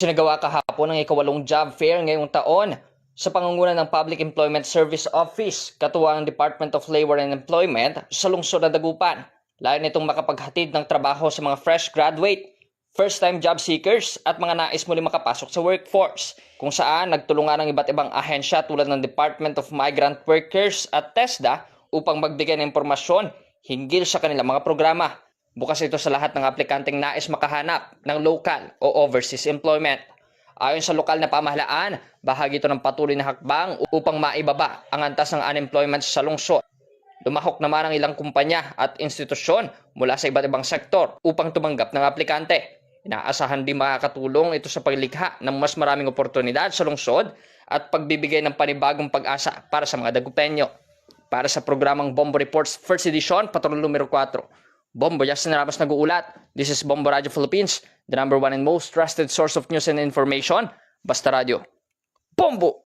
Sinagawa kahapon ang ikawalong job fair ngayong taon sa pangunguna ng Public Employment Service Office, katuwang ang Department of Labor and Employment sa lungsod ng Dagupan. Layo nitong makapaghatid ng trabaho sa mga fresh graduate, first-time job seekers at mga nais muli makapasok sa workforce, kung saan nagtulungan ang iba't ibang ahensya tulad ng Department of Migrant Workers at TESDA upang magbigay ng impormasyon hinggil sa kanilang mga programa. Bukas ito sa lahat ng aplikanteng nais makahanap ng local o overseas employment. Ayon sa lokal na pamahalaan, bahagi ito ng patuloy na hakbang upang maibaba ang antas ng unemployment sa lungsod. Lumahok naman ang ilang kumpanya at institusyon mula sa iba't ibang sektor upang tumanggap ng aplikante. Inaasahan din makakatulong ito sa paglikha ng mas maraming oportunidad sa lungsod at pagbibigay ng panibagong pag-asa para sa mga dagupenyo. Para sa programang Bombo Reports First Edition, Patrol numero 4. Bombo Justin Ramos nag-uulat. This is Bombo Radio Philippines, the number one and most trusted source of news and information. Basta Radio. Bombo!